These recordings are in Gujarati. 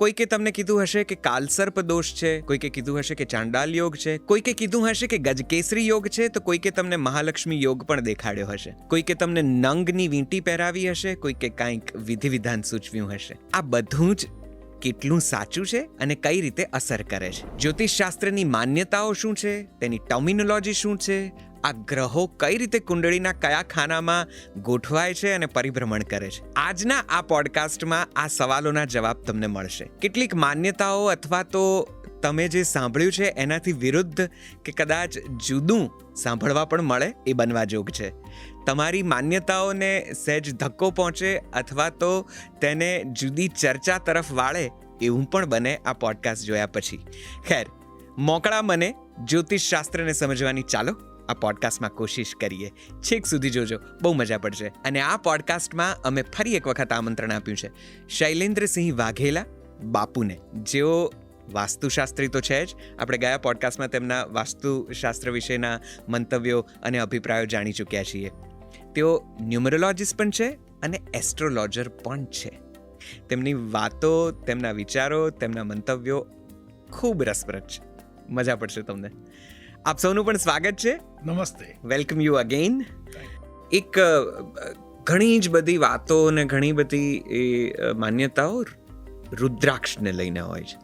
કોઈકે તમને કીધું હશે કે કાલસર્પ દોષ છે, કોઈકે કીધું હશે કે ચાંડાલ યોગ છે, કોઈકે કીધું હશે કે ગજકેસરી યોગ છે, તો કોઈકે તમને મહાલક્ષ્મી યોગ પણ દેખાડ્યો હશે. કોઈકે તમને નંગની વીંટી પહેરાવી હશે, કોઈકે કાંઈક વિધિ વિધાન સૂચવ્યું હશે. આ બધું જ કેટલું સાચું છે અને કઈ રીતે અસર કરે છે? જ્યોતિષશાસ્ત્રની માન્યતાઓ શું છે? તેની ટર્મિનોલોજી શું છે? આ ગ્રહો કઈ રીતે કુંડળીના કયા ખાનામાં ગોઠવાય છે અને પરિભ્રમણ કરે છે? આજના આ પોડકાસ્ટમાં આ સવાલોના જવાબ તમને મળશે. કેટલીક માન્યતાઓ અથવા તો તમે જે સાંભળ્યું છે એનાથી વિરુદ્ધ કે કદાચ જુદું સાંભળવા પણ મળે એ બનવા જોગ છે. તમારી માન્યતાઓને સહેજ ધક્કો પહોંચે અથવા તો તેને જુદી ચર્ચા તરફ વાળે એવું પણ બને આ પોડકાસ્ટ જોયા પછી. ખેર, મોકળા મને જ્યોતિષ શાસ્ત્રને સમજવાની ચાલો. આ પોડકાસ્ટમાં કોશિશ કરીએ. છેક સુધી જોજો. બહુ મજા પડશે. અને આ પોડકાસ્ટમાં અમે ફરી એક વખત આમંત્રણ આપ્યું છે. શૈલેન્દ્રસિંહ વાઘેલા બાપુને. જેઓ વાસ્તુશાસ્ત્રી તો છે જ. આપણે ગયા પોડકાસ્ટમાં તેમના વાસ્તુશાસ્ત્ર વિશેના મંતવ્યો અને અભિપ્રાયો જાણી ચૂક્યા છીએ. તેઓ ન્યુમરોલોજીસ્ટ પણ છે અને એસ્ટ્રોલોજર પણ છે. તેમની વાતો, તેમના વિચારો, તેમના મંતવ્યો ખૂબ રસપ્રદ છે. મજા પડશે તમને. આપ સૌનું પણ સ્વાગત છે. નમસ્તે. વેલકમ યુ અગેન એક ઘણી જ બધી વાતો અને ઘણી બધી એ માન્યતાઓ રુદ્રાક્ષને લઈને હોય છે.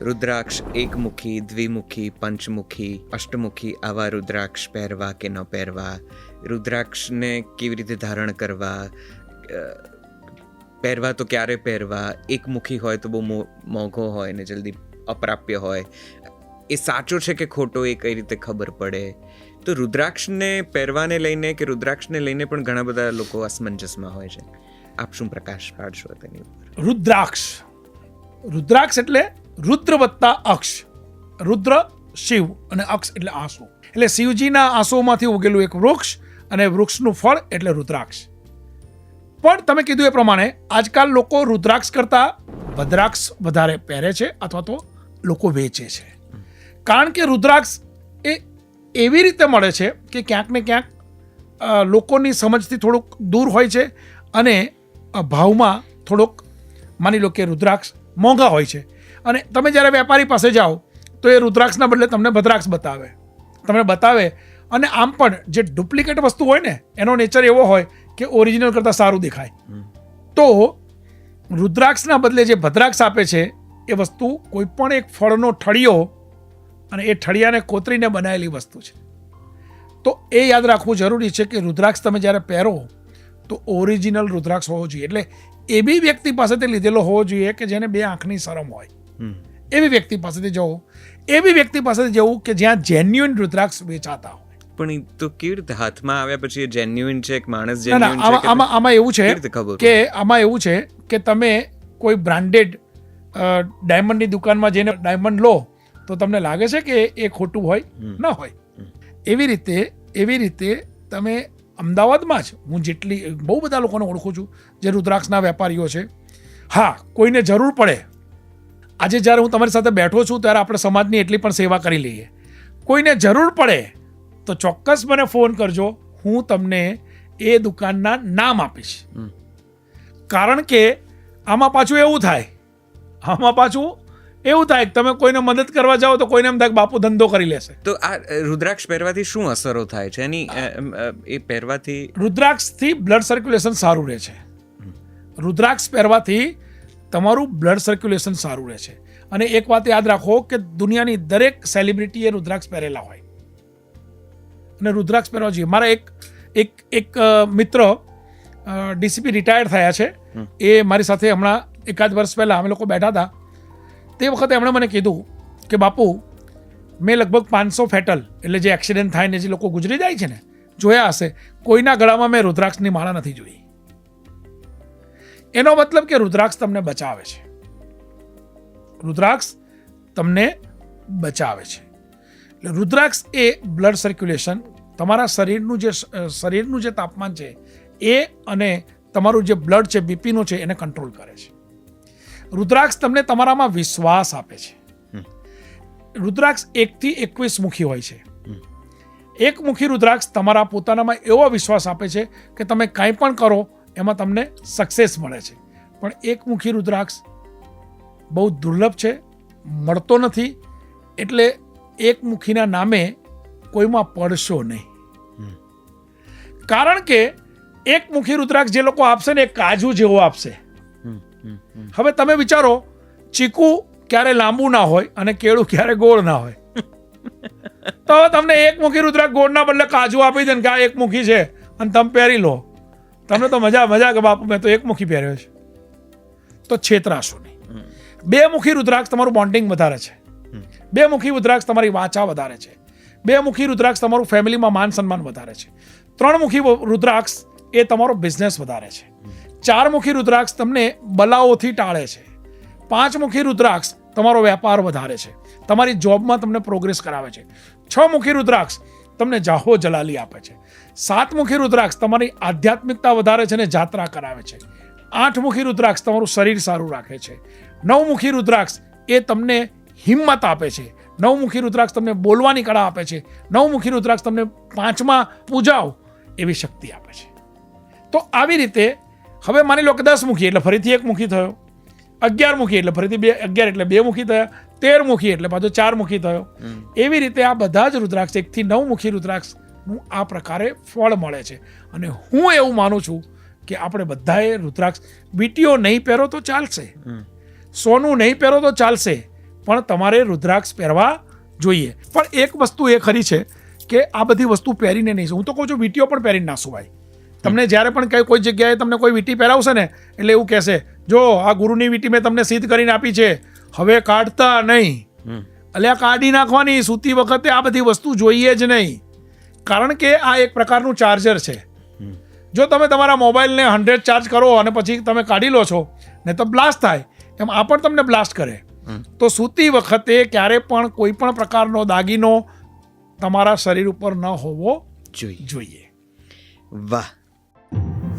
રુદ્રાક્ષ એકમુખી દ્વિમુખી પંચમુખી અષ્ટમુખી આવા રુદ્રાક્ષ પહેરવા કે ન પહેરવા રુદ્રાક્ષને કેવી રીતે ધારણ કરવા પહેરવા તો ક્યારે પહેરવા એકમુખી હોય તો બહુ મોંઘો હોય ને જલ્દી અપ્રાપ્ય હોય એ સાચો છે કે ખોટો એ કઈ રીતે ખબર પડે? તો રુદ્રાક્ષને પહેરવાને લઈને કે રુદ્રાક્ષને લઈને પણ ઘણા બધા લોકો અસમંજસમાં હોય છે. આપ શું પ્રકાશ પાડશો તેની ઉપર? રુદ્રાક્ષ. રુદ્રાક્ષ એટલે રુદ્ર વત્તા અક્ષ. રુદ્ર શિવ અને અક્ષ એટલે આંસુ. એટલે શિવજીના આંસુઓમાંથી ઉગેલું એક વૃક્ષ અને વૃક્ષનું ફળ એટલે રુદ્રાક્ષ. પણ તમે કીધું એ પ્રમાણે આજકાલ લોકો રુદ્રાક્ષ કરતા ભદ્રાક્ષ વધારે પહેરે છે અથવા તો લોકો વેચે છે. કારણ કે રુદ્રાક્ષ એ એવી રીતે મળે છે કે ક્યાંક ને ક્યાંક લોકોની સમજથી થોડુંક દૂર હોય છે અને ભાવમાં થોડોક માની લો કે રુદ્રાક્ષ મોંઘા હોય છે. અને તમે જ્યારે વેપારી પાસે જાઓ તો એ રુદ્રાક્ષના બદલે તમને ભદ્રાક્ષ બતાવે. તમને બતાવે અને આમ પણ જે ડુપ્લિકેટ વસ્તુ હોય ને એનો નેચર એવો હોય કે ઓરિજિનલ કરતાં સારું દેખાય. તો રુદ્રાક્ષના બદલે જે ભદ્રાક્ષ આપે છે એ વસ્તુ કોઈ પણ એક ફળનો ઠળિયો અને એ ઠળિયાને કોતરીને બનાવેલી વસ્તુ છે. તો એ યાદ રાખવું જરૂરી છે કે રુદ્રાક્ષ તમે જ્યારે પહેરો તો ઓરિજિનલ રુદ્રાક્ષ હોવો જોઈએ. એટલે એવી વ્યક્તિ પાસેથી લીધેલો હોવો જોઈએ કે જેને બે આંખની શરમ હોય. એવી વ્યક્તિ પાસેથી જવું. એવી વ્યક્તિ પાસેથી જવું કે જ્યાં જેન્યુઇન રુદ્રાક્ષ વેચાતા હોય. પણ એ તો કેવી રીતે હાથમાં આવ્યા પછી જેન્યુઇન છે એક માણસ ના ના છે આમાં આમાં એવું છે કે આમાં એવું છે કે તમે કોઈ બ્રાન્ડેડ ડાયમંડની દુકાનમાં જઈને ડાયમંડ લો તો તમને લાગે છે કે એ ખોટું હોય? ન હોય. એવી રીતે એવી રીતે તમે અમદાવાદમાં જ હું જેટલી બહુ બધા લોકોને ઓળખું છું જે રુદ્રાક્ષના વેપારીઓ છે. હા કોઈને જરૂર પડે. આજે જ્યારે હું તમારી સાથે બેઠો છું ત્યારે આપણે સમાજની એટલી પણ સેવા કરી લઈએ. કોઈને જરૂર પડે તો ચોક્કસ મને ફોન કરજો. હું તમને એ દુકાનના નામ આપીશ. કારણ કે આમાં પાછું એવું થાય. આમાં પાછું એવું થાય તમે કોઈને મદદ કરવા જાઓ તો કોઈને એમ થાય બાપુ ધંધો કરી લેશે. તો આ રુદ્રાક્ષ પહેરવાથી શું અસરો થાય છે? એની એ પહેરવાથી રુદ્રાક્ષથી બ્લડ સર્ક્યુલેશન સારું રહે છે. રુદ્રાક્ષ પહેરવાથી તમારું બ્લડ સર્ક્યુલેશન સારું રહે છે. અને એક વાત યાદ રાખો કે દુનિયાની દરેક સેલિબ્રિટીએ રુદ્રાક્ષ પહેરેલા હોય. અને રુદ્રાક્ષ પહેરવા જોઈએ. મારા એક એક એક મિત્ર ડીસીપી રિટાયર્ડ થયા છે. એ મારી સાથે હમણાં એકાદ વર્ષ પહેલાં અમે લોકો બેઠા હતા. તે વખતે એમણે મને કીધું કે બાપુ, મેં લગભગ પાંચસો ફેટલ, એટલે જે એક્સિડન્ટ થાય ને જે લોકો ગુજરી જાય છે ને, જોયા હશે, કોઈના ગળામાં મેં રુદ્રાક્ષની માળા નથી જોઈ. એનો મતલબ કે રુદ્રાક્ષ તમને બચાવે છે. રુદ્રાક્ષ તમને બચાવે છે. એટલે રુદ્રાક્ષ એ બ્લડ સર્ક્યુલેશન તમારા શરીરનું જે શરીરનું જે તાપમાન છે, એ અને તમારું જે બ્લડ છે બીપીનું છે, એને કંટ્રોલ કરે છે. રુદ્રાક્ષ તમને તમારામાં વિશ્વાસ આપે છે. રુદ્રાક્ષ એકથી એકવીસ મુખી હોય છે. એક મુખી રુદ્રાક્ષ તમારા પોતાનામાં એવો વિશ્વાસ આપે છે કે તમે કાંઈ પણ કરો એમાં તમને સક્સેસ મળે છે. પણ એક મુખી રુદ્રાક્ષ બહુ દુર્લભ છે મળતો નથી એટલે એક મુખીના નામે કોઈમાં પડશો નહીં. કારણ કે એક મુખી રુદ્રાક્ષ જે લોકો આપશે ને એ કાજુ જેવો આપશે. હવે તમે વિચારો ચીકુ ક્યારે લાંબુ ના હોય અને કેળું ક્યારે ગોળ ના હોય. તો તમને એક મુખી રુદ્રાક્ષ ગોળના બદલે કાજુ આપી દે ને કે આ એકમુખી છે અને તમે પહેરી લો. તમને તો મજા મજા કે બાપુ મેં તો એક મુખી પહેર્યો છે. તો છેતરાશો નહીં. બે મુખી રુદ્રાક્ષ તમારું બોન્ડિંગ વધારે છે. બે મુખી રુદ્રાક્ષ તમારી વાંચા વધારે છે. બે મુખી રુદ્રાક્ષ તમારું ફેમિલીમાં માન સન્માન વધારે છે. ત્રણ મુખી રુદ્રાક્ષ એ તમારો બિઝનેસ વધારે છે. ચાર મુખી રુદ્રાક્ષ તમને બલાઓથી ટાળે છે. પાંચ મુખી રુદ્રાક્ષ તમારો વેપાર વધારે છે. તમારી જોબમાં તમને પ્રોગ્રેસ કરાવે છે. છ મુખી રુદ્રાક્ષ તમને જાહો જલાલી આપે છે. સાત મુખી રુદ્રાક્ષ તમારી આધ્યાત્મિકતા વધારે છે અને જાત્રા કરાવે છે. આઠ મુખી રુદ્રાક્ષ તમારું શરીર સારું રાખે છે. નવ મુખી રુદ્રાક્ષ એ તમને હિંમત આપે છે. નવમુખી રુદ્રાક્ષ તમને બોલવાની કળા આપે છે. નવમુખી રુદ્રાક્ષ તમને પાંચમા પૂજાઓ એવી શક્તિ આપે છે. તો આવી રીતે હવે માની લો કે દસ મુખી એટલે ફરીથી એક મુખી થયો. અગિયાર મુખી એટલે ફરીથી બે અગિયાર એટલે બે મુખી થયા. તેર મુખી એટલે પાછો ચાર મુખી થયો. એવી રીતે આ બધા જ રુદ્રાક્ષ એકથી નવ મુખી રુદ્રાક્ષનું આ પ્રકારે ફળ મળે છે. અને હું એવું માનું છું કે આપણે બધાએ રુદ્રાક્ષ બીટીઓ નહીં પહેરો તો ચાલશે. સોનું નહીં પહેરો તો ચાલશે. પણ તમારે રુદ્રાક્ષ પહેરવા જોઈએ. પણ એક વસ્તુ એ ખરી છે કે આ બધી વસ્તુ પહેરીને નહીં. હું તો કહું છું વીટીઓ પણ પહેરીને ના સુવાય. તમને જ્યારે પણ કઈ કોઈ જગ્યાએ તમને કોઈ વીટી પહેરાવશે ને એટલે એવું કહેશે જો આ ગુરુની વીટી મેં તમને સિદ્ધ કરીને આપી છે હવે કાઢતા નહીં. એટલે આ કાઢી નાખવાની સૂતી વખતે આ બધી વસ્તુ જોઈએ જ નહીં. કારણ કે આ એક પ્રકારનું ચાર્જર છે. જો તમે તમારા મોબાઈલને હંડ્રેડ ચાર્જ કરો અને પછી તમે કાઢી લો છો ને તો બ્લાસ્ટ થાય. એમ આ પણ તમને બ્લાસ્ટ કરે. તો સૂતી વખતે ક્યારે પણ કોઈ પણ પ્રકારનો દાગીનો તમારા શરીર ઉપર ન હોવો જોઈએ. જોઈએ. વાહ.